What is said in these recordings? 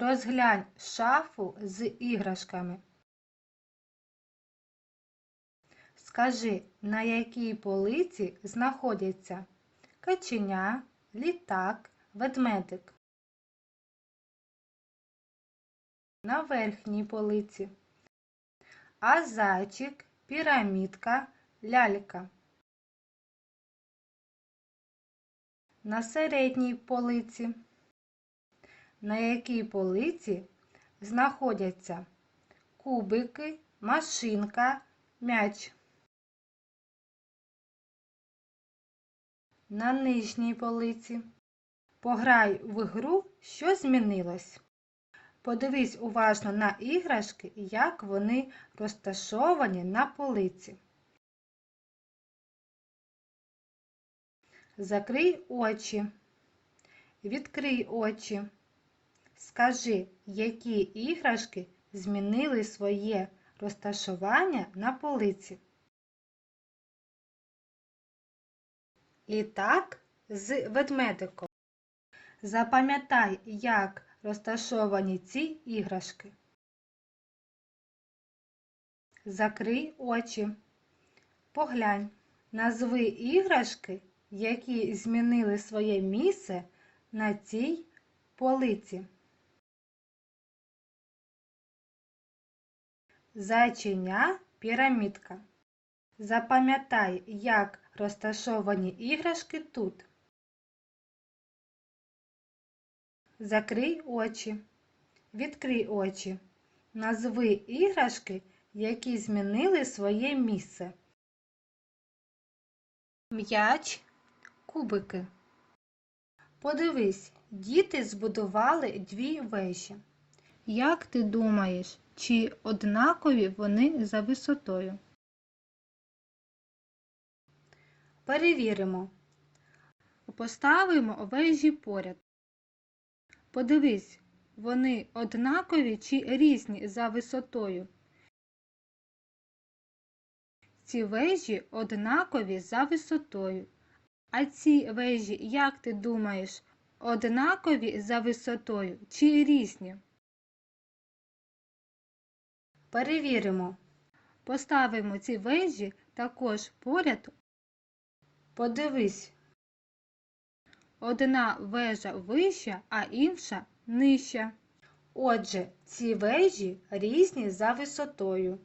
Розглянь шафу з іграшками. Скажи, на якій полиці знаходяться каченя, літак, ведмедик. На верхній полиці. А зайчик, пірамідка, лялька. На середній полиці. На якій полиці знаходяться кубики, машинка, м'яч. На нижній полиці. Пограй в гру, що змінилось. Подивись уважно на іграшки, як вони розташовані на полиці. Закрий очі. Відкрий очі. Скажи, які іграшки змінили своє розташування на полиці. Літак з ведмедиком. Запам'ятай, як розташовані ці іграшки. Закрий очі. Поглянь. Назви іграшки, які змінили своє місце на цій полиці. Зайченя пірамідка. Запам'ятай, як розташовані іграшки тут. Закрий очі. Відкрий очі. Назви іграшки, які змінили своє місце. М'яч, кубики. Подивись, діти збудували дві вежі. Як ти думаєш, чи однакові вони за висотою? Перевіримо. Поставимо вежі поряд. Подивись, вони однакові чи різні за висотою. Ці вежі однакові за висотою. А ці вежі, як ти думаєш, однакові за висотою чи різні? Перевіримо. Поставимо ці вежі також поряд. Подивись. Одна вежа вища, а інша нижча. Отже, ці вежі різні за висотою.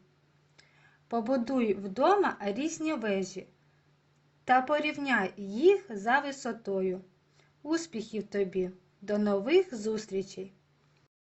Побудуй вдома різні вежі та порівняй їх за висотою. Успіхів тобі! До нових зустрічей!